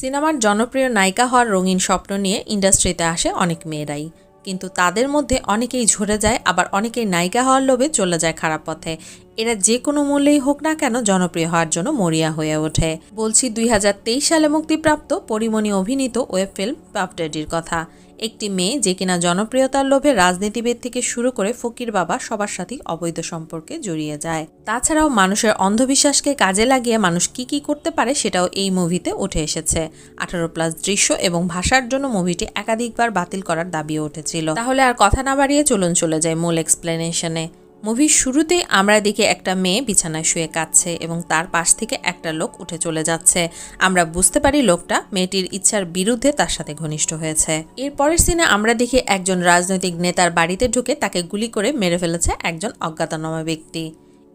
সিনেমার জনপ্রিয় নায়িকা হওয়ার রঙিন স্বপ্ন নিয়ে ইন্ডাস্ট্রিতে আসে অনেক মেয়েরাই। কিন্তু তাদের মধ্যে অনেকেই ঝরে যায়, আবার অনেকেই নায়িকা হওয়ার লোভে চলে যায় খারাপ পথে। এরা যে কোনো মূল্যেই হোক না কেন জনপ্রিয় হওয়ার জন্য মরিয়া হয়ে ওঠে। বলছি দুই হাজার তেইশ সালে মুক্তিপ্রাপ্ত পরিমণি অভিনীত ওয়েব ফিল্ম পাপডেডির কথা। একটি মেয়ে যে কিনা জনপ্রিয়তার লোভে রাজনীতিবিদ থেকে শুরু করে ফকির বাবা সবার সাথেই অবৈধ সম্পর্কে জড়িয়ে যায়। তাছাড়াও মানুষের অন্ধবিশ্বাসকে কাজে লাগিয়ে মানুষ কি কি করতে পারে সেটাও এই মুভিতে উঠে এসেছে। আঠারো প্লাস দৃশ্য এবং ভাষার জন্য মুভিটি একাধিকবার বাতিল করার দাবিও উঠেছিল। তাহলে আর কথা না বাড়িয়ে চলুন চলে যায় মূল এক্সপ্লেনেশনে মুভির শুরুতেই আমরা দেখি একটা মেয়ে বিছানায় শুয়ে কাঁদছে এবং তার পাশ থেকে একটা লোক উঠে চলে যাচ্ছে। আমরা বুঝতে পারি লোকটা মেয়েটির ইচ্ছার বিরুদ্ধে তার সাথে ঘনিষ্ঠ হয়েছে। এরপরের সিনে আমরা দেখি একজন রাজনৈতিক নেতার বাড়িতে ঢুকে তাকে গুলি করে মেরে ফেলেছে একজন অজ্ঞাতনামা ব্যক্তি।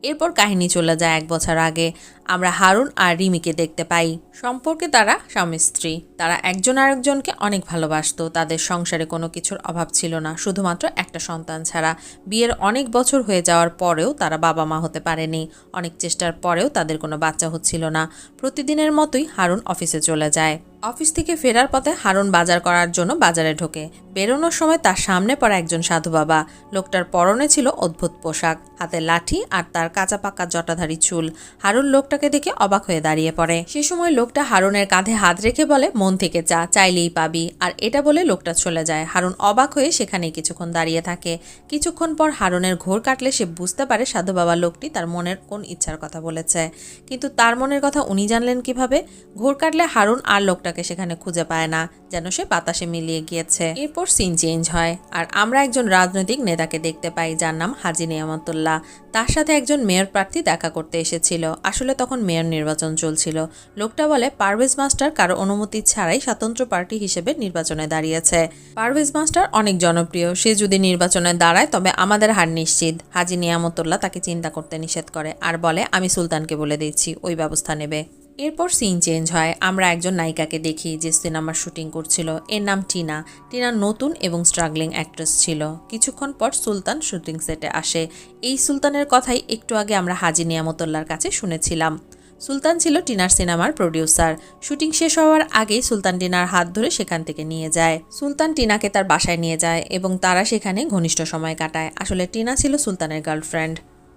এরপর কাহিনী চলে যায় এক বছর আগে। আমরা হারুন আর রিমিকে দেখতে পাই। সম্পর্কে তারা স্বামী, স্ত্রী। তারা একজন আরেকজনকে অনেক ভালোবাসতো। তাদের সংসারে কোনো কিছুর অভাব ছিল না। শুধুমাত্র একটা সন্তান ছাড়া। বিয়ের অনেক বছর হয়ে যাওয়ার পরেও তারা বাবা মা হতে পারেনি। অনেক চেষ্টার পরেও তাদের কোনো বাচ্চা হচ্ছিল না। প্রতিদিনের মতোই হারুন অফিসে চলে যায়। অফিস থেকে ফেরার পথে হারুন বাজার করার জন্য বাজারে ঢোকে। বেরোনোর সময় তার সামনে পড়া একজন সাধু বাবা। লোকটার পরনে ছিল অদ্ভুত পোশাক, হাতে লাঠি আর তার কাঁচা পাকা জটাধারী চুল। হারুন লোকটাকে দেখে অবাক হয়ে দাঁড়িয়ে পড়ে। সে সময় লোকটা হারুনের কাঁধে হাত রেখে বলে, মন থেকে চা, চাইলেই পাবি। আর এটা বলে লোকটা চলে যায়। হারুন অবাক হয়ে সেখানেই কিছুক্ষণ দাঁড়িয়ে থাকে। কিছুক্ষণ পর হারুনের ঘোর কাটলে সে বুঝতে পারে সাধু বাবা লোকটি তার মনের কোন ইচ্ছার কথা বলেছে। কিন্তু তার মনের কথা উনি জানলেন কীভাবে? ঘোর কাটলে হারুন আর লোকটাকে সেখানে খুঁজে পায় না, যেন সে বাতাসে মিলিয়ে গিয়েছে। এরপর সিন চেঞ্জ হয়। আর আমরা একজন রাজনৈতিক নেতাকে দেখতে পাই, যার নাম হাজি নিয়ামতুল্লাহ। তার সাথে একজন মেয়র প্রার্থী দেখা করতে এসেছিল। আসলে তখন মেয়র নির্বাচন চলছিল। লোকটা বলে, পারভেজ মাস্টার কারও অনুমতি ছাড়াই স্বতন্ত্র পার্টি হিসেবে নির্বাচনে দাঁড়িয়েছে। পারভেজ মাস্টার অনেক জনপ্রিয়। সে যদি নির্বাচনে দাঁড়ায়, তবে আমাদের হার নিশ্চিত। হাজি নিয়ামতুল্লাহ তাকে চিন্তা করতে নিষেধ করে। আর বলে, আমি সুলতানকে বলে দিচ্ছি, ওই ব্যবস্থা নেবে। এরপর সিন চেঞ্জ হয়। আমরা একজন নায়িকাকে দেখি যে সিনেমার শুটিং করছিল। এর নাম টিনা। টিনা নতুন এবং স্ট্রাগলিং অ্যাক্ট্রেস ছিল। কিছুক্ষণ পর সুলতান শুটিং সেটে আসে। এই সুলতানের কথাই একটু আগে আমরা হাজি নিয়ামতুল্লার কাছে শুনেছিলাম। সুলতান ছিল টিনার সিনেমার প্রডিউসার শুটিং শেষ হওয়ার আগেই সুলতান টিনার হাত ধরে সেখান থেকে নিয়ে যায়। সুলতান টিনাকে তার বাসায় নিয়ে যায় এবং তারা সেখানে ঘনিষ্ঠ সময় কাটায়। আসলে টিনা ছিল সুলতানের গার্লফ্রেন্ড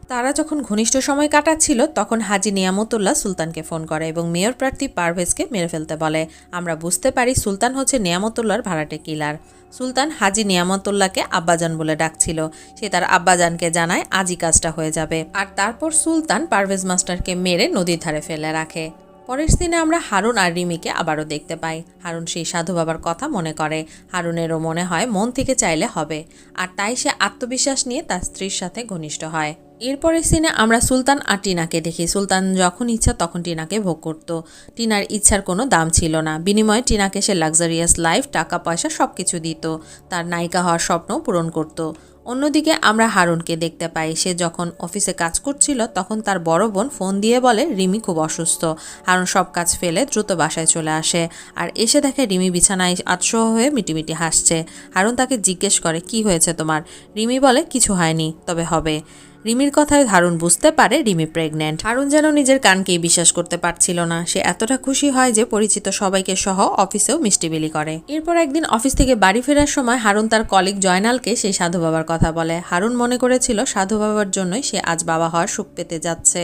তারা যখন ঘনিষ্ঠ সময় কাটাচ্ছিল, তখন হাজি নিয়ামতুল্লাহ সুলতানকে ফোন করে এবং মেয়র প্রার্থী পারভেজকে মেরে ফেলতে বলে। আমরা বুঝতে পারি সুলতান হচ্ছে নিয়ামতুল্লাহর ভাড়াটে কিলার। সুলতান হাজি নিয়ামতুল্লাহকে আব্বাজান বলে ডাকছিল। সে তার আব্বাজানকে জানায়, আজই কাজটা হয়ে যাবে। আর তারপর সুলতান পারভেজ মাস্টারকে মেরে নদীর ধারে ফেলে রাখে। পরের দিনে আমরা হারুন আর রিমিকে আবারও দেখতে পাই। হারুন সেই সাধু বাবার কথা মনে করে। হারুনেরও মনে হয়, মন থেকে চাইলে হবে। আর তাই সে আত্মবিশ্বাস নিয়ে তার স্ত্রীর সাথে ঘনিষ্ঠ হয়। এরপরের সিনে আমরা সুলতান আর টিনাকে দেখি। সুলতান যখন ইচ্ছা তখন টিনাকে ভোগ করত। টিনার ইচ্ছার কোনো দাম ছিল না। বিনিময়ে টিনাকে সে লাক্সারিয়াস লাইফ টাকা, পয়সা সব কিছু দিত। তার নায়িকা হওয়ার স্বপ্ন পূরণ করত। অন্যদিকে আমরা হারুনকে দেখতে পাই। সে যখন অফিসে কাজ করছিল তখন তার বড় বোন ফোন দিয়ে বলে, রিমি খুব অসুস্থ। হারুন সব কাজ ফেলে দ্রুত বাসায় চলে আসে। আর এসে দেখে রিমি বিছানায় আতসহ হয়ে মিটিমিটি হাসছে। হারুন তাকে জিজ্ঞেস করে, কি হয়েছে তোমার? রিমি বলে, কিছু হয়নি, তবে হবে। রিমির কথায় হারুন বুঝতে পারে রিমি প্রেগন্যান্ট হারুন যেন নিজের কানকেই বিশ্বাস করতে পারছিল না। সে এতটা খুশি হয় যে পরিচিত সবাইকে সহ অফিসেও মিষ্টি বিলি করে। এরপর একদিন অফিস থেকে বাড়ি ফেরার সময় হারুন তার কলিগ জয়নালকে সেই সাধু বাবার কথা বলে। হারুন মনে করেছিল সাধু বাবার জন্যই সে আজ বাবা হওয়ার সুখ পেতে যাচ্ছে।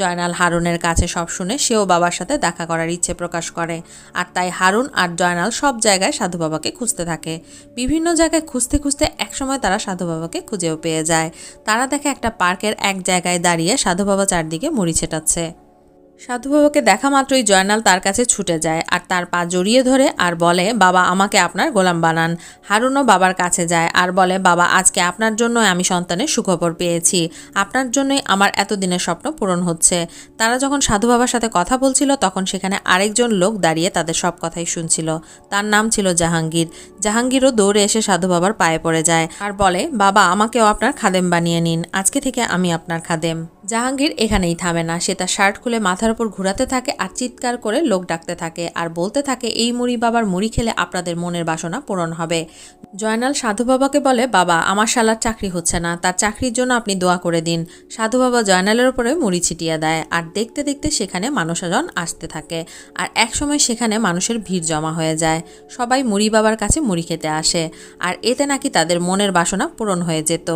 জয়নাল হারুনের কাছে সব শুনে সেও বাবার সাথে দেখা করার ইচ্ছে প্রকাশ করে। আর তাই হারুন আর জয়নাল সব জায়গায় সাধু বাবাকে খুঁজতে থাকে। বিভিন্ন জায়গায় খুঁজতে খুঁজতে একসময় তারা সাধু বাবাকে খুঁজেও পেয়ে যায়। তারা দেখে একটা পার্কের এক জায়গায় দাঁড়িয়ে সাধু বাবা চারদিকে মুড়ি ছেটাচ্ছে। সাধু বাবাকে দেখা মাত্রই জয়নাল তার কাছে ছুটে যায় আর তার পা জড়িয়ে ধরে আর বলে, বাবা, আমাকে আপনার গোলাম বানান। হারুনও বাবার কাছে যায় আর বলে, বাবা, আজকে আপনার জন্য আমি সন্তানের সুখবর পেয়েছি। আপনার জন্যই আমার এতদিনের স্বপ্ন পূরণ হচ্ছে। তারা যখন সাধু বাবার সাথে কথা বলছিল, তখন সেখানে আরেকজন লোক দাঁড়িয়ে তাদের সব কথাই শুনছিল। তার নাম ছিল জাহাঙ্গীর। জাহাঙ্গীরও দৌড়ে এসে সাধু বাবার পায়ে পড়ে যায় আর বলে, বাবা, আমাকেও আপনার খাদেম বানিয়ে নিন। আজকে থেকে আমি আপনার খাদেম। জাহাঙ্গীর এখানেই থামে না। সে তার শার্ট খুলে মাথা মাথার উপর ঘোরাতে থাকে আর চিৎকার করে লোক ডাকতে থাকে আর বলতে থাকে, এই মুড়ি বাবার মুড়ি খেলে আপনাদের মনের বাসনা পূরণ হবে। জয়নাল সাধু বাবাকে বলে, বাবা, আমার শালার চাকরি হচ্ছে না। তার চাকরির জন্য আপনি দোয়া করে দিন। সাধু বাবা জয়নালের উপরে মুড়ি ছিটিয়ে দেয় আর দেখতে দেখতে সেখানে মানুষজন আসতে থাকে আর একসময় সেখানে মানুষের ভিড় জমা হয়ে যায়। সবাই মুড়ি বাবার কাছে মুড়ি খেতে আসে আর এতে নাকি তাদের মনের বাসনা পূরণ হয়ে যেত।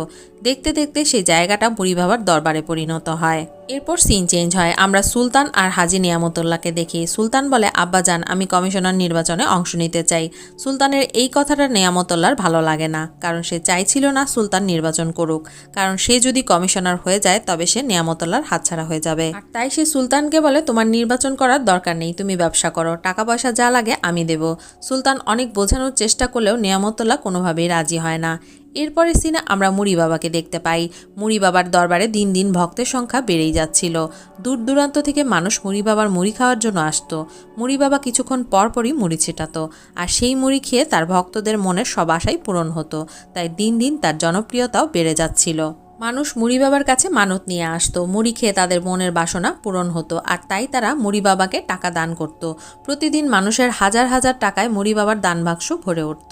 দেখতে দেখতে সেই জায়গাটা মুড়ি বাবার দরবারে পরিণত হয়। এরপর সিন চেঞ্জ হয়। আমরা সুলতান আর হাজি নিয়ামতুল্লাহকে দেখি। সুলতান বলে, আব্বাজান, আমি কমিশনার নির্বাচনে অংশ নিতে চাই। সুলতানের এই কথাটা নিয়ামতুল্লাহর ভালো লাগে না। কারণ সে চাইছিল না সুলতান নির্বাচন করুক। কারণ সে যদি কমিশনার হয়ে যায়, তবে সে নিয়ামতুল্লাহর হাতছাড়া হয়ে যাবে। আর তাই সে সুলতানকে বলে, তোমার নির্বাচন করার দরকার নেই। তুমি ব্যবসা করো। টাকা পয়সা যা লাগে আমি দেব। সুলতান অনেক বোঝানোর চেষ্টা করলেও নিয়ামতুল্লাহ কোনোভাবেই রাজি হয় না। এরপরে সিনে আমরা মুড়ি বাবাকে দেখতে পাই। মুড়ি বাবার দরবারে দিন দিন ভক্তের সংখ্যা বেড়েই যাচ্ছিল। দূর দূরান্ত থেকে মানুষ মুড়ি বাবার মুড়ি খাওয়ার জন্য আসতো। মুড়ি বাবা কিছুক্ষণ পরপরই মুড়ি ছেটাতো। আর সেই মুড়ি খেয়ে তার ভক্তদের মনের সব আশাই পূরণ হতো। তাই দিন দিন তার জনপ্রিয়তাও বেড়ে যাচ্ছিল। মানুষ মুড়ি বাবার কাছে মানত নিয়ে আসতো। মুড়ি খেয়ে তাদের মনের বাসনা পূরণ হতো আর তাই তারা মুড়ি বাবাকে টাকা দান করত। প্রতিদিন মানুষের হাজার হাজার টাকায় মুড়ি বাবার দান বাক্স ভরে উঠত।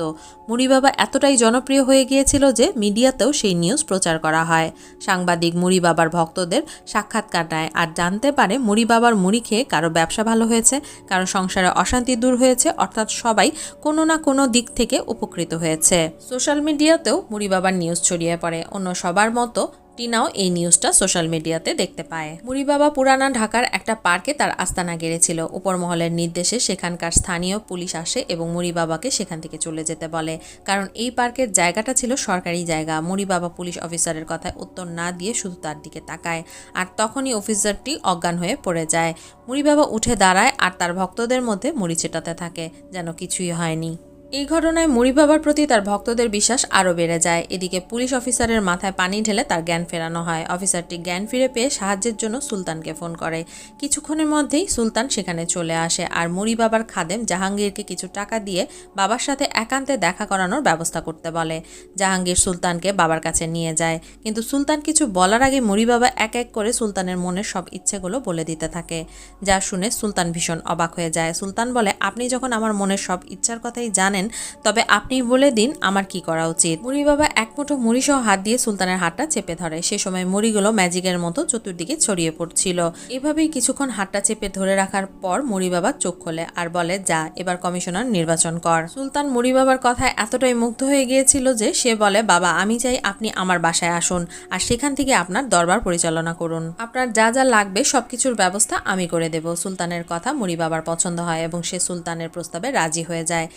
মুড়ি বাবা এতটাই জনপ্রিয় হয়ে গিয়েছিল যে মিডিয়াতেও সেই নিউজ প্রচার করা হয়। সাংবাদিক মুড়ি বাবার ভক্তদের সাক্ষাৎকার নেয় আর জানতে পারে মুড়ি বাবার মুড়ি খেয়ে কারও ব্যবসা ভালো হয়েছে, কারও সংসারে অশান্তি দূর হয়েছে, অর্থাৎ সবাই কোনো না কোনো দিক থেকে উপকৃত হয়েছে। সোশ্যাল মিডিয়াতেও মুড়ি বাবার নিউজ ছড়িয়ে পড়ে। অন্য সবার মতো টিনাও এই নিউজটা সোশ্যাল মিডিয়াতে দেখতে পায়। মুড়ি বাবা পুরানা ঢাকার একটা পার্কে তার আস্তানা গেড়েছিল। উপরমহলের নির্দেশে সেখানকার স্থানীয় পুলিশ আসে এবং মুড়ি বাবাকে সেখান থেকে চলে যেতে বলে। কারণ এই পার্কের জায়গাটা ছিল সরকারি জায়গা। মুড়ি বাবা পুলিশ অফিসারের কথায় উত্তর না দিয়ে শুধু তার দিকে তাকায়। আর তখনই অফিসারটি অজ্ঞান হয়ে পড়ে যায়। মুড়ি বাবা উঠে দাঁড়ায় আর তার ভক্তদের মধ্যে মুড়ি চেটাতে থাকে। যেন কিছুই হয়নি। এই ঘটনায় মুড়ি বাবার প্রতি তার ভক্তদের বিশ্বাস আরও বেড়ে যায়। এদিকে পুলিশ অফিসারের মাথায় পানি ঢেলে তার জ্ঞান ফেরানো হয়। অফিসারটি জ্ঞান ফিরে পেয়ে সাহায্যের জন্য সুলতানকে ফোন করে। কিছুক্ষণের মধ্যেই সুলতান সেখানে চলে আসে আর মুড়ি বাবার খাদেম জাহাঙ্গীরকে কিছু টাকা দিয়ে বাবার সাথে একান্তে দেখা করানোর ব্যবস্থা করতে বলে। জাহাঙ্গীর সুলতানকে বাবার কাছে নিয়ে যায়। কিন্তু সুলতান কিছু বলার আগে মুড়ি বাবা এক এক করে সুলতানের মনের সব ইচ্ছেগুলো বলে দিতে থাকে। যা শুনে সুলতান ভীষণ অবাক হয়ে যায়। সুলতান বলে, আপনি যখন আমার মনের সব ইচ্ছার কথাই জানেন তবে আপনি বলে দিন আমার কি করা উচিত। মুড়ি বাবা এক মুঠো মুড়ি সহ হাত দিয়ে সুলতানের হাতটা চেপে ধরে। সে সময় মুড়িগুলো ম্যাজিকের মতো চতুর্দিকে ছড়িয়ে পড়ছিল। এভাবেই কিছুক্ষণ হাতটা চেপে ধরে রাখার পর মুড়ি বাবা চোখ খোলে আর বলে, যা, এবার কমিশনার নির্বাচন কর। সুলতান মুড়ি বাবার কথায় এতটাই মুগ্ধ হয়ে গিয়েছিল যে সে বলে, বাবা, আমি চাই আপনি আমার বাসায় আসুন আর সেখান থেকে আপনার দরবার পরিচালনা করুন। আপনার যা যা লাগবে সবকিছুর ব্যবস্থা আমি করে দেব। সুলতানের কথা মুড়ি বাবার পছন্দ হয় এবং সে সুলতানের প্রস্তাবে রাজি হয়ে যায়।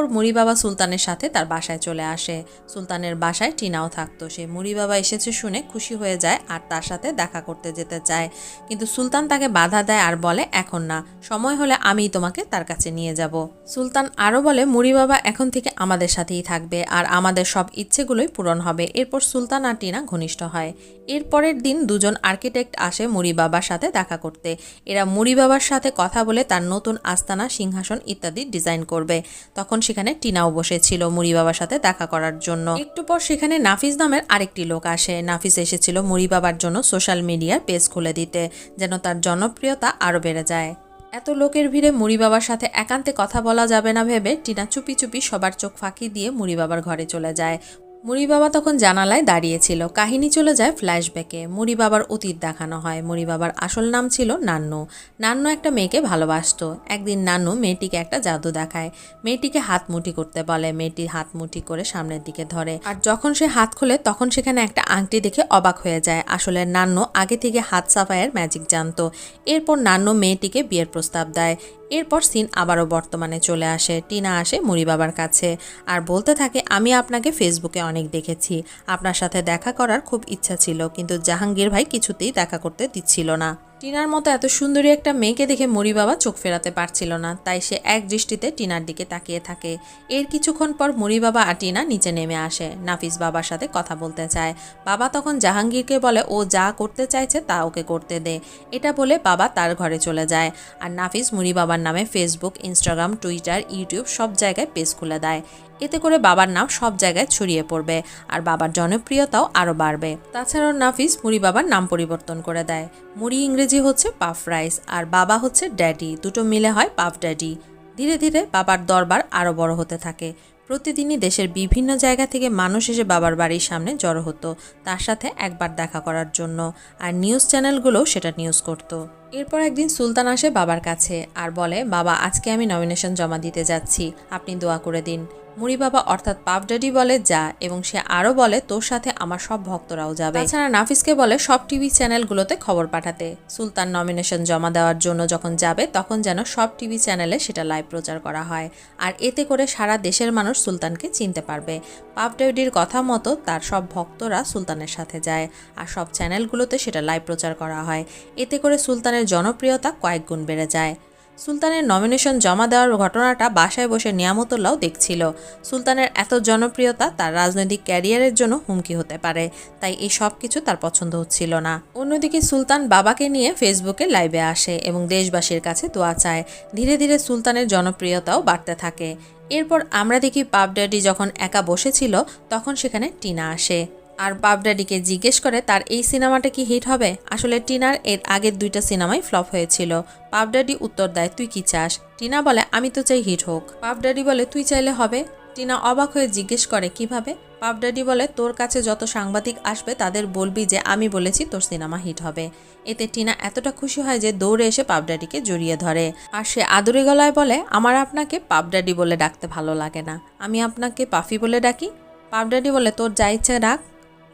এরপর মুড়ি বাবা সুলতানের সাথে তার বাসায় চলে আসে। সুলতানের বাসায় টিনাও থাকতো। সে মুড়ি বাবা এসেছে শুনে খুশি হয়ে যায় আর তার সাথে দেখা করতে যেতে চায়। কিন্তু সুলতান তাকে বাধা দেয় আর বলে, এখন না, সময় হলে আমি তোমাকে তার কাছে নিয়ে যাব। সুলতান আরও বলে মুড়ি বাবা এখন থেকে আমাদের সাথেই থাকবে আর আমাদের সব ইচ্ছেগুলোই পূরণ হবে। এরপর সুলতান আর টিনা ঘনিষ্ঠ হয়। এরপরের দিন দুজন আর্কিটেক্ট আসে মুড়ি বাবার সাথে দেখা করতে। এরা মুড়ি বাবার সাথে কথা বলে তার নতুন আস্তানা, সিংহাসন ইত্যাদি ডিজাইন করবে। তখন সেখানে টিনাও বসেছিল মুড়ি বাবার সাথে দেখা করার জন্য। একটু পর সেখানে নাফিস নামের আরেকটি লোক আসে। নাফিস এসেছিল মুড়ি বাবার জন্য সোশ্যাল মিডিয়ার পেজ খুলে দিতে, যেন তার জনপ্রিয়তা আরও বেড়ে যায়। এত লোকের ভিড়ে মুড়ি বাবার সাথে একান্তে কথা বলা যাবে না ভেবে টিনা চুপি চুপি সবার চোখ ফাঁকি দিয়ে মুড়ি বাবার ঘরে চলে যায়। মুড়ি বাবা তখন জানালায় দাঁড়িয়েছিল। কাহিনী চলে যায় ফ্ল্যাশব্যাকে। মুড়ি বাবার অতীত দেখানো হয়। মুড়ি বাবার আসল নাম ছিল নান্নু। নান্নু একটা মেয়েকে ভালোবাসতো। একদিন নান্নু মেয়েটিকে একটা জাদু দেখায়। মেয়েটিকে হাত মুঠি করতে বলে। মেয়েটি হাত মুঠি করে সামনের দিকে ধরে। আর যখন সে হাত খোলে, তখন সেখানে একটা আংটি দেখে অবাক হয়ে যায়। আসলে নান্নু আগে থেকে হাত সাফাইয়ের ম্যাজিক জানতো। এরপর নান্নু মেয়েটিকে বিয়ের প্রস্তাব দেয়। এরপর সিন আবারও বর্তমানে চলে আসে। টিনা আসে মুড়ি বাবার কাছে আর বলতে থাকে, আমি আপনাকে ফেসবুকে অনেক দেখেছি। আপনার সাথে দেখা করার খুব ইচ্ছা ছিল, কিন্তু জাহাঙ্গীর ভাই কিছুতেই দেখা করতে দিচ্ছিল না। টিনার মতো এত সুন্দরী একটা মেয়েকে দেখে মরি বাবা চোখ ফেরাতে পারছিল না, তাই সে এক দৃষ্টিতে টিনার দিকে তাকিয়ে থাকে। এর কিছুক্ষণ পর মরি বাবা আর টিনা নিচে নেমে আসে। নাফিস বাবার সাথে কথা বলতে চায়। বাবা তখন জাহাঙ্গীরকে বলে, ও যা করতে চাইছে তা ওকে করতে দে। এটা বলে বাবা তার ঘরে চলে যায় আর নাফিস মুড়ি বাবার নামে ফেসবুক ইনস্টাগ্রাম টুইটার ইউটিউব সব জায়গায় পেজ খুলে দেয়। এতে করে বাবার নাম সব জায়গায় ছড়িয়ে পড়বে আর বাবার জনপ্রিয়তাও আরও বাড়বে। তাছাড়াও নাফিস মুড়ি বাবার নাম পরিবর্তন করে দেয়। মুড়ি ইংরেজি হচ্ছে পাফ রাইস আর বাবা হচ্ছে ড্যাডি। দুটো মিলে হয় পাফ ড্যাডি। ধীরে ধীরে বাবার দরবার আরও বড় হতে থাকে। প্রতিদিনই দেশের বিভিন্ন জায়গা থেকে মানুষ এসে বাবার বাড়ির সামনে জড়ো হতো, তার সাথে একবার দেখা করার জন্য। আর নিউজ চ্যানেলগুলোও সেটা নিউজ করতো। এরপর একদিন সুলতান আসে বাবার কাছে আর বলে, বাবা, আজকে আমি নমিনেশন জমা দিতে যাচ্ছি। আপনি দোয়া করে দিন। মুড়ি বাবা অর্থাৎ পাপ ড্যাডি বলে, যা। এবং সে আরও বলে, তোর সাথে আমার সব ভক্তরাও যাবে। তাছাড়া নাফিসকে বলে, সব টিভি চ্যানেলগুলোতে খবর পাঠাতে। সুলতান নমিনেশন জমা দেওয়ার জন্য যখন যাবে, তখন যেন সব টিভি চ্যানেলে সেটা লাইভ প্রচার করা হয়। আর এতে করে সারা দেশের মানুষ সুলতানকে চিনতে পারবে। পাপ ড্যাডির কথা মতো তার সব ভক্তরা সুলতানের সাথে যায়, আর সব চ্যানেলগুলোতে সেটা লাইভ প্রচার করা হয়। এতে করে সুলতানের জনপ্রিয়তা কয়েক গুণ বেড়ে যায়। সুলতানের নমিনেশন জমা দেওয়ার ঘটনাটা বাসায় বসে নিয়ামতুল্লাহ দেখছিল। সুলতানের এত জনপ্রিয়তা তার রাজনৈতিক ক্যারিয়ারের জন্য হুমকি হতে পারে, তাই এই সব কিছু তার পছন্দ হচ্ছিল না। অন্যদিকে সুলতান বাবাকে নিয়ে ফেসবুকে লাইভে আসে এবং দেশবাসীর কাছে দোয়া চায়। ধীরে ধীরে সুলতানের জনপ্রিয়তাও বাড়তে থাকে। এরপর আমরা দেখি পাপ ড্যাডি যখন একা বসেছিল, তখন সেখানে টিনা আসে। আর বাবডাডিকে জিজ্ঞেস করে, তার এই সিনেমাটা কি হিট হবে? আসলে টিনার এর আগের দুইটা সিনেমাই ফ্লপ হয়েছিল। পাবডাডি উত্তর দেয়, তুই কি চাস? টিনা বলে, আমি তো চাই হিট হোক। পাবডাডি বলে, তুই চাইলে হবে। টিনা অবাক হয়ে জিজ্ঞেস করে, কীভাবে? পাবডাডি বলে, তোর কাছে যত সাংবাদিক আসবে তাদের বলবি যে আমি বলেছি তোর সিনেমা হিট হবে। এতে টিনা এতটা খুশি হয় যে দৌড়ে এসে পাবডাডিকে জড়িয়ে ধরে। আর সে আদুরি গলায় বলে, আমার আপনাকে পাবডাডি বলে ডাকতে ভালো লাগে না। আমি আপনাকে পাফি বলে ডাকি। পাবডাডি বলে, তোর যা ইচ্ছে ডাক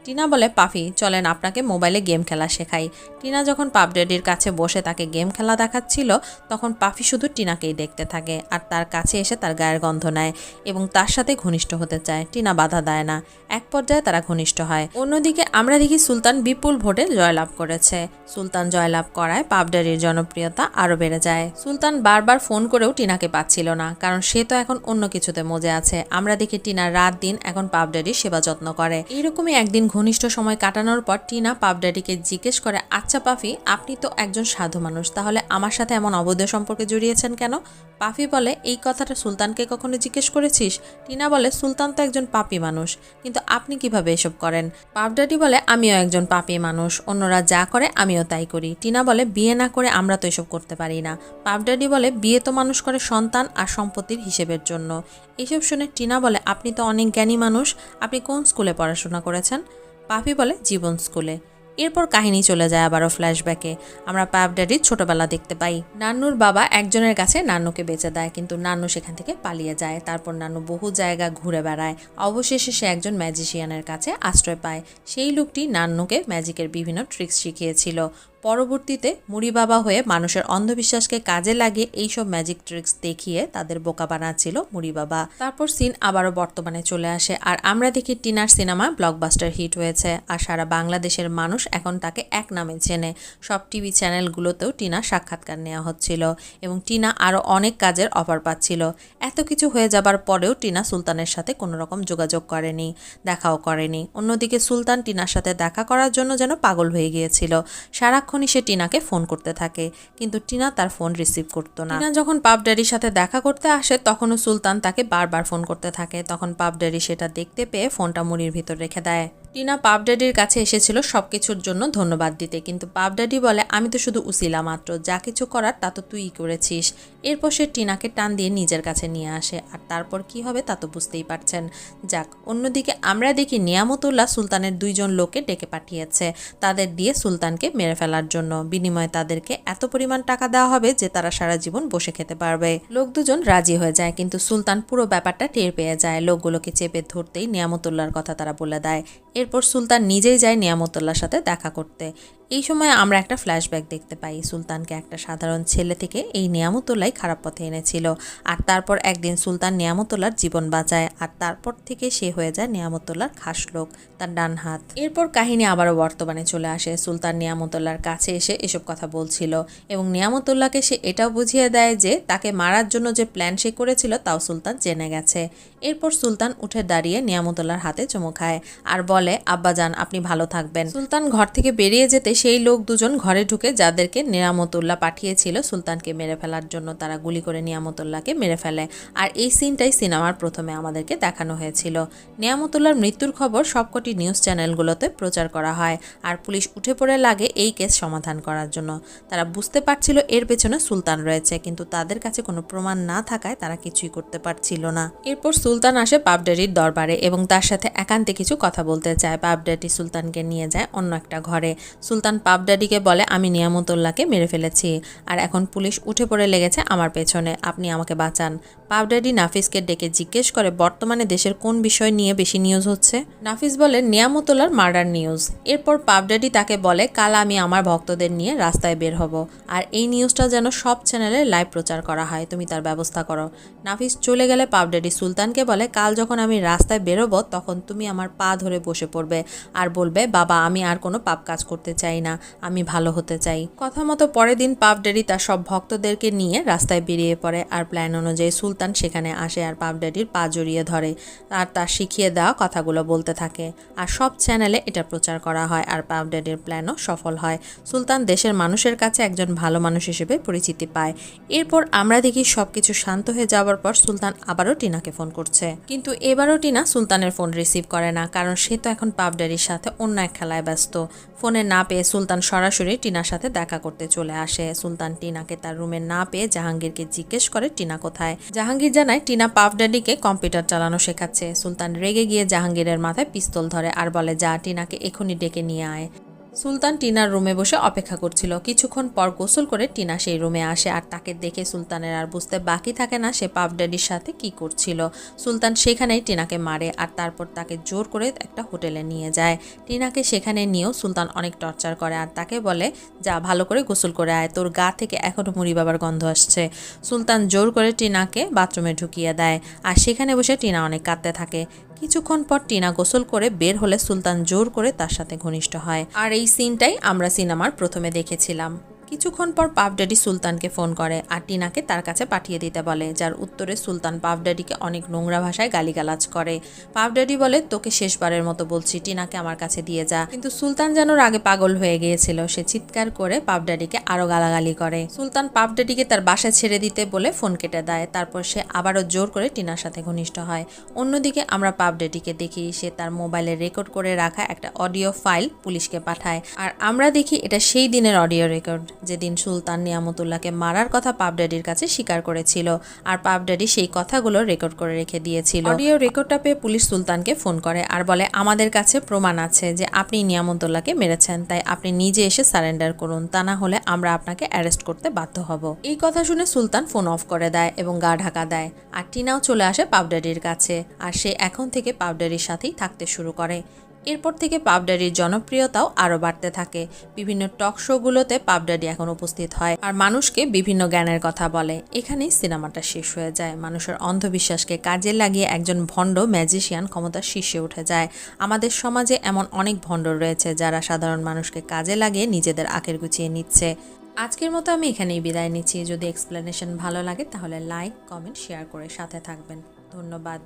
টিনা বলে, পাফি, চলেন আপনাকে মোবাইলে গেম খেলা শেখাই। টিনা যখন পাপডেডির কাছে বসে তাকে গেম খেলা দেখাচ্ছিল, তখন পাফি শুধু টিনাকেই দেখতে থাকে আর তার কাছে এসে তার গায়ের গন্ধ নেয় এবং তার সাথে ঘনিষ্ঠ হতে চায়। টিনা বাধা দেয় না। এক পর্যায়ে তারা ঘনিষ্ঠ হয়। অন্যদিকে আমরা দেখি সুলতান বিপুল ভোটে জয়লাভ করেছে। সুলতান জয়লাভ করায় পাপডারির জনপ্রিয়তা আরও বেড়ে যায়। সুলতান বারবার ফোন করেও টিনাকে পাচ্ছিল না, কারণ সে তো এখন অন্য কিছুতে মজে আছে। আমরা দেখি টিনা রাত দিন এখন পাপডারির সেবা যত্ন করে। এইরকমই একদিন ঘনিষ্ঠ সময় কাটানোর পর টিনা পাপ ড্যাডিকে জিজ্ঞেস করে আচ্ছা পাফি, আপনি তো একজন সাধু মানুষ, তাহলে আমার সাথে এমন অবৈধ সম্পর্কে জড়িয়েছেন কেন? পাফি বলে, এই কথাটা সুলতানকে কখনো জিজ্ঞেস করেছিস? টিনা বলে, সুলতান তো একজন পাপি মানুষ, কিন্তু আপনি কীভাবে এসব করেন? পাপ ড্যাডি বলে, আমিও একজন পাপি মানুষ, অন্যরা যা করে আমিও তাই করি। টিনা বলে, বিয়ে না করে আমরা তো এসব করতে পারি না। পাপ ড্যাডি বলে, বিয়ে তো মানুষ করে সন্তান আর সম্পত্তির হিসেবের জন্য। এইসব শুনে টিনা বলে, আপনি তো অনেক জ্ঞানী মানুষ, আপনি কোন স্কুলে পড়াশোনা করেছেন? পাপি বলে জীবন স্কুলে। এরপর কাহিনী চলে যায় আবারও ফ্ল্যাশব্যাকে। আমরা পাপ ড্যাডির ছোটবেলা দেখতে পাই। নান্নুর বাবা একজনের কাছে নান্নুকে বেঁচে দেয়, কিন্তু নান্নু সেখান থেকে পালিয়ে যায়। তারপর নান্নু বহু জায়গা ঘুরে বেড়ায়। অবশেষে সে একজন ম্যাজিশিয়ানের কাছে আশ্রয় পায়। সেই লোকটি নান্নুকে ম্যাজিকের বিভিন্ন ট্রিক্স শিখিয়েছিল। পরবর্তীতে মুড়ি বাবা হয়ে মানুষের অন্ধবিশ্বাসকে কাজে লাগিয়ে এইসব ম্যাজিক ট্রিক্স দেখিয়ে তাদের বোকা বানাচ্ছিল মুড়ি বাবা। তারপর সিন আবারও বর্তমানে চলে আসে আর আমরা দেখি টিনার সিনেমা ব্লকবাস্টার হিট হয়েছে আর সারা বাংলাদেশের মানুষ এখন তাকে এক নামে চেনে। সব টিভি চ্যানেলগুলোতেও টিনা সাক্ষাৎকার নেওয়া হচ্ছিল এবং টিনা আরও অনেক কাজের অফার পাচ্ছিল। এত কিছু হয়ে যাবার পরেও টিনা সুলতানের সাথে কোনো রকম যোগাযোগ করেনি, দেখাও করেনি। অন্যদিকে সুলতান টিনার সাথে দেখা করার জন্য যেন পাগল হয়ে গিয়েছিল। সারাক্ষণই সে টিনাকে ফোন করতে থাকে। কিন্তু টিনা তার ফোন রিসিভ করতো না। টিনা যখন পাপ ড্যাডির সাথে দেখা করতে আসে, তখনও সুলতান তাকে বারবার ফোন করতে থাকে। তখন পাপ ড্যাডি সেটা দেখতে পেয়ে ফোনটা মুড়ির ভিতর রেখে দেয়। টিনা পাপ ড্যাডির কাছে এসেছিল সব কিছুর জন্য ধন্যবাদ দিতে। কিন্তু পাপ ড্যাডি বলে, আমি তো শুধু উসিলা মাত্র, যা কিছু করার তা তো তুই করেছিস। এরপর সে টিনাকে টান দিয়ে নিজের কাছে নিয়ে আসে। আর তারপর কি হবে তা তো বুঝতেই পারছেন। যাক, অন্যদিকে আমরা দেখি নিয়ামতুল্লাহ সুলতানের দুইজন লোককে ডেকে পাঠিয়েছে, তাদের দিয়ে সুলতানকে মেরে ফেলার জন্য। বিনিময়ে তাদেরকে এত পরিমাণ টাকা দেওয়া হবে যে তারা সারা জীবন বসে খেতে পারবে। লোক দুজন রাজি হয়ে যায়, কিন্তু সুলতান পুরো ব্যাপারটা টের পেয়ে যায়। লোকগুলোকে চেপে ধরতেই নিয়ামতুল্লাহর কথা তারা বলে দেয়। এরপর সুলতান নিজেই যায় নিয়ামতুল্লাহর সাথে দেখা করতে। এই সময় আমরা একটা ফ্ল্যাশব্যাক দেখতে পাই। সুলতানকে একটা সাধারণ ছেলে থেকে এই নিয়ামতুল্লাহ খারাপ পথে এনেছিল। আর তারপর একদিন সুলতান নিয়ামতুল্লার জীবন বাঁচায় আর তারপর থেকে সে হয়ে যায় নিয়ামতুল্লার খাস লোক, তার ডান হাত। এরপর কাহিনী আবারও বর্তমানে চলে আসে। সুলতান নিয়ামতুল্লার কাছে এসে এসব কথা বলছিল এবং নিয়ামতুল্লাহকে সে এটাও বুঝিয়ে দেয় যে তাকে মারার জন্য যে প্ল্যান সে করেছিল তাও সুলতান জেনে গেছে। এরপর সুলতান উঠে দাঁড়িয়ে নিয়ামতুল্লার হাতে চুমু খায় আর বলে, আব্বাজান, আপনি ভালো থাকবেন। সুলতান ঘর থেকে বেরিয়ে যেতে সেই লোক দুজন ঘরে ঢুকে যাদেরকে নিয়ামতুল্লাহ পাঠিয়েছিল সুলতানকে মেরে ফেলার জন্য তারা গুলি করে নিয়ামতুল্লাহকে মেরে ফেলে। আর এই সিনটাই সিনেমার প্রথমে আমাদেরকে দেখানো হয়েছিল। নিয়ামতুল্লাহর মৃত্যুর খবর সবকটি নিউজ চ্যানেলগুলোতে প্রচার করা হয় আর পুলিশ উঠে পড়ে লাগে এই কেস সমাধান করার জন্য। তারা বুঝতে পারছিল এর পেছনে সুলতান রয়েছে, কিন্তু তাদের কাছে কোনো প্রমাণ না থাকায় তারা কিছুই করতে পারছিল না। এরপর সুলতান আসে পাবডারির দরবারে এবং তার সাথে একান্তে কিছু কথা বলতে চায়। পাবডাডি সুলতানকে নিয়ে যায় অন্য একটা ঘরে। সুলতান পাবডাডিকে বলে, আমি নিয়ামতুল্লাহকে মেরে ফেলেছি। আর এখন পুলিশ উঠে পড়ে লেগেছে আমার পেছনে। আপনি আমাকে বাঁচান। পাবডাডি নাফিসকে ডেকে জিজ্ঞেস করে, বর্তমানে দেশের কোন বিষয় নিয়ে বেশি নিউজ হচ্ছে? নাফিস বলে, নিয়ামতুল্লাহর মার্ডার নিউজ এরপর পাবডাডি তাকে বলে, কাল আমি আমার ভক্তদের নিয়ে রাস্তায় বের হব। আর এই নিউজটা যেন সব চ্যানেলে লাইভ প্রচার করা হয়। তুমি তার ব্যবস্থা করো। নাফিস চলে গেলে পাবডাডি সুলতানকে বলে, কাল যখন আমি রাস্তায় বেরোবো, তখন তুমি আমার পা ধরে বসে পড়বে। আর বলবে, বাবা, আমি আর কোনো পাপ কাজ করতে চাই না, আমি ভালো হতে চাই। কথা মতো পরের দিন পাবডাডি তার সব ভক্তদেরকে নিয়ে রাস্তায় বেরিয়ে পড়ে আর প্ল্যান অনুযায়ী সুলতান সেখানে আসে আর পাবডাডির পা জড়িয়ে ধরে আর তার শিখিয়ে দেওয়া কথাগুলো বলতে থাকে। আর সব চ্যানেলে এটা প্রচার করা হয় আর পাবডাডির প্ল্যানও সফল হয়। সুলতান দেশের মানুষের কাছে একজন ভালো মানুষ হিসেবে পরিচিতি পায়। এরপর আমরা দেখি সবকিছু শান্ত হয়ে যাওয়ার পর সুলতান আবারও টিনাকে ফোন করছে। কিন্তু এবারও টিনা সুলতানের ফোন রিসিভ করে না, কারণ সে তো এখন পাবডারির সাথে অন্য এক খেলায় ব্যস্ত। ফোনে না পেয়ে সুলতান সরাসরি টিনার সাথে দেখা করতে চলে আসে। সুলতান টিনাকে তার রুমে না পেয়ে জাহাঙ্গীরকে জিজ্ঞেস করে, টিনা কোথায়? জাহাঙ্গীর জানায়, টিনা পাফডাডিকে কম্পিউটার চালানো শেখাচ্ছে। সুলতান রেগে গিয়ে জাহাঙ্গীরের মাথায় পিস্তল ধরে আর বলে, যা, টিনাকে এখনই ডেকে নিয়ে আয়। সুলতান টিনার রুমে বসে অপেক্ষা করছিল। কিছুক্ষণ পর গোসল করে টিনা সেই রুমে আসে আর তাকে দেখে সুলতানের আর বুঝতে বাকি থাকে না সে পাপ ড্যাডির সাথে কি করছিল। সুলতান সেখানেই টিনাকে মারে আর তারপর তাকে জোর করে একটা হোটেলে নিয়ে যায়। টিনাকে সেখানে নিয়েও সুলতান অনেক টর্চার করে আর তাকে বলে, যা, ভালো করে গোসল করে আয়, তোর গা থেকে এখনও মুড়ি বাবার গন্ধ আসছে। সুলতান জোর করে টিনাকে বাথরুমে ঢুকিয়ে দেয় আর সেখানে বসে টিনা অনেক কাঁদতে থাকে। কিছুক্ষণ পর টিনা গোসল করে বের হলে সুলতান জোর করে তার সাথে ঘনিষ্ঠ হয়। আর এই সিনটাই আমরা সিনেমার প্রথমে দেখেছিলাম। কিছুক্ষণ পর পাপডাডি সুলতানকে ফোন করে আর টিনাকে তার কাছে পাঠিয়ে দিতে বলে, যার উত্তরে সুলতান পাপডাডিকে অনেক নোংরা ভাষায় গালিগালাজ করে। পাপডাডি বলে, তোকে শেষবারের মতো বলছি, টিনাকে আমার কাছে দিয়ে যা। কিন্তু সুলতান যেন রাগে পাগল হয়ে গিয়েছিল। সে চিৎকার করে পাপডাডিকে আরও গালাগালি করে। সুলতান পাপডাডিকে তার বাসায় ছেড়ে দিতে বলে ফোন কেটে দেয়। তারপর সে আবারও জোর করে টিনার সাথে ঘনিষ্ঠ হয়। অন্যদিকে আমরা পাপডাডিকে দেখি, সে তার মোবাইলে রেকর্ড করে রাখা একটা অডিও ফাইল পুলিশকে পাঠায়। আর আমরা দেখি এটা সেই দিনের অডিও রেকর্ড। যেদিন সুলতান নিয়ামতুল্লাহকে মারার কথা পাপডাডির কাছে স্বীকার করেছিল। আর পাপডাডি সেই কথাগুলো রেকর্ড করে রেখে দিয়েছিল। অডিও রেকর্ডটা পেয়ে পুলিশ সুলতানকে ফোন করে আর বলে, আমাদের কাছে প্রমাণ আছে যে আপনি নিয়ামতুল্লাহকে মেরেছেন, তাই আপনি নিজে এসে সারেন্ডার করুন। তা না হলে আমরা আপনাকে অ্যারেস্ট করতে বাধ্য হব। এই কথা শুনে সুলতান ফোন অফ করে দেয় এবং গা ঢাকা দেয়। আর টিনাও চলে আসে পাপডাডির কাছে। আর সে এখন থেকে পাপডাডির সাথেই থাকতে শুরু করে। এরপর থেকে পাবডারির জনপ্রিয়তাও আরও বাড়তে থাকে। বিভিন্ন টক শোগুলোতে পাবডারি এখন উপস্থিত হয় আর মানুষকে বিভিন্ন জ্ঞানের কথা বলে। এখানেই সিনেমাটা শেষ হয়ে যায়। মানুষের অন্ধবিশ্বাসকে কাজে লাগিয়ে একজন ভণ্ড ম্যাজিশিয়ান ক্ষমতার শীর্ষে উঠে যায়। আমাদের সমাজে এমন অনেক ভণ্ড রয়েছে যারা সাধারণ মানুষকে কাজে লাগিয়ে নিজেদের আখের গুছিয়ে নিচ্ছে। আজকের মতো আমি এখানেই বিদায় নিচ্ছি। যদি এক্সপ্লেনেশন ভালো লাগে তাহলে লাইক, কমেন্ট, শেয়ার করে সাথে থাকবেন। ধন্যবাদ।